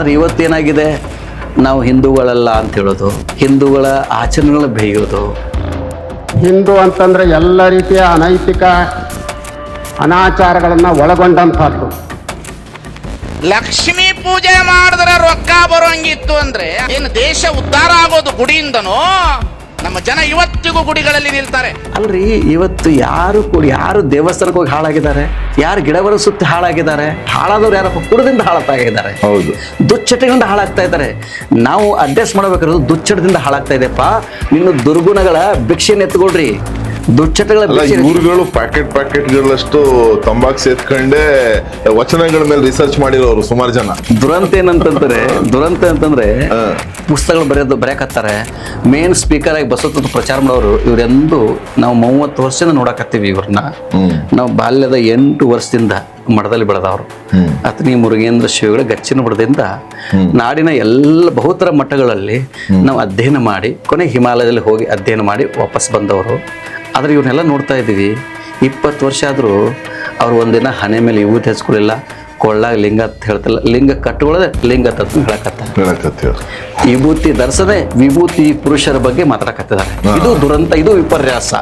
ಆದ್ರೆ ಇವತ್ತೇನಾಗಿದೆ? ನಾವು ಹಿಂದೂಗಳಲ್ಲ ಅಂತ ಹೇಳೋದು ಹಿಂದೂಗಳ ಆಚರಣೆಗಳ ಬೇಯೋದು ಹಿಂದೂ ಅಂತಂದ್ರೆ ಎಲ್ಲ ರೀತಿಯ ಅನೈತಿಕ ಅನಾಚಾರಗಳನ್ನು ಒಳಗೊಂಡಂತಹದ್ದು ಲಕ್ಷ್ಮಿ ಪೂಜೆ ಮಾಡಿದ್ರೆ ರೊಕ್ಕ ಬರೋಂಗಿತ್ತು ಅಂದ್ರೆ ಏನು ದೇಶ ಉದ್ಧಾರ ಆಗೋದು ಗುಡಿಯಿಂದನೋ? ನಮ್ಮ ಜನ ಇವತ್ತಿಗೂ ಗುಡಿಗಳಲ್ಲಿ ನಿಲ್ತಾರೆ. ಅಲ್ರಿ ಇವತ್ತು ಯಾರು ಕೂಡ ಯಾರು ದೇವಸ್ಥಾನಕ್ಕೆ ಹೋಗಿ ಹಾಳಾಗಿದ್ದಾರೆ? ಯಾರು ಗಿಡವರ ಸುತ್ತಿ ಹಾಳಾಗಿದ್ದಾರೆ? ಹಾಳಾದವ್ರು ಯಾರಪ್ಪ? ಕುಡದಿಂದ ಹಾಳಾಗ್ತಾ ಹೌದು. ದುಚ್ಚಟಗಳಿಂದ ಹಾಳಾಗ್ತಾ ಇದ್ದಾರೆ ನಾವು ಅಡ್ಜಸ್ಟ್ ಮಾಡಬೇಕಾದ್ರೆ ದುಚ್ಚಟದಿಂದ ಹಾಳಾಗ್ತಾ ಇದೆಪ್ಪ ನಿನ್ನ ದುರ್ಗುಣಗಳ ಭಿಕ್ಷೆನ ಎತ್ಕೊಳ್ರಿ ದುಶ್ಚಟಗಳ ಇವ್ರುಗಳು ಪ್ಯಾಕೆಟ್ ಪ್ಯಾಕೆಟ್ಗಳಷ್ಟು ತಂಬಾಕ್ ಸೇತ್ಕೊಂಡೆ ವಚನಗಳ ಮೇಲೆ ರಿಸರ್ಚ್ ಮಾಡಿರೋರು ಸುಮಾರು ಜನ. ದುರಂತ ಏನಂತಂದ್ರೆ ದುರಂತ ಅಂತಂದ್ರೆ. ಪುಸ್ತಕಗಳು ಬರೆಯೋದು ಬರೆಯಕತ್ತಾರೆ. ಮೇನ್ ಸ್ಪೀಕರ್ ಆಗಿ ಬಸವತ್ತ ಪ್ರಚಾರ ಮಾಡೋರು ಇವರೆಂದು ನಾವು ಮೂವತ್ತು ವರ್ಷದಿಂದ ನೋಡಕತ್ತೀವಿ ಇವ್ರನ್ನ. ನಾವು ಬಾಲ್ಯದ ಎಂಟು ವರ್ಷದಿಂದ. ಮಠದಲ್ಲಿ ಬೆಳೆದವರು. ಅತ್ನಿ ಮುರುಗೇಂದ್ರ ಶಿವಗಳ ಗಚ್ಚಿನ ಬುಡದಿಂದ ನಾಡಿನ ಎಲ್ಲ ಬಹುತರ ಮಠಗಳಲ್ಲಿ ನಾವು ಅಧ್ಯಯನ ಮಾಡಿ ಕೊನೆ ಹಿಮಾಲಯದಲ್ಲಿ ಹೋಗಿ ಅಧ್ಯಯನ ಮಾಡಿ ವಾಪಸ್ ಬಂದವರು. ಆದ್ರೆ ಇವನ್ನೆಲ್ಲ ನೋಡ್ತಾ ಇದ್ದೀವಿ. ಇಪ್ಪತ್ತು ವರ್ಷ ಆದರೂ ಅವ್ರು ಒಂದಿನ ಹಣೆ ಮೇಲೆ ಇವು ಹಚ್ಕೊಳ್ಳಿಲ್ಲ ಕೊಳ್ಳಾಗ ಲಿಂಗ ಅಂತ ಹೇಳ್ತಲ್ಲ ಲಿಂಗ ಕಟ್ಟುಕೊಳ್ಳದೆ ಲಿಂಗ ತತ್ವ ಹೇಳಕತ್ತ ವಿಭೂತಿ ಧರಿಸದೆ ವಿಭೂತಿ ಪುರುಷರ ಬಗ್ಗೆ ಮಾತಾಡಕತ್ತಿದ್ದಾರೆ. ಇದು ದುರಂತ ಇದು ವಿಪರ್ಯಾಸ.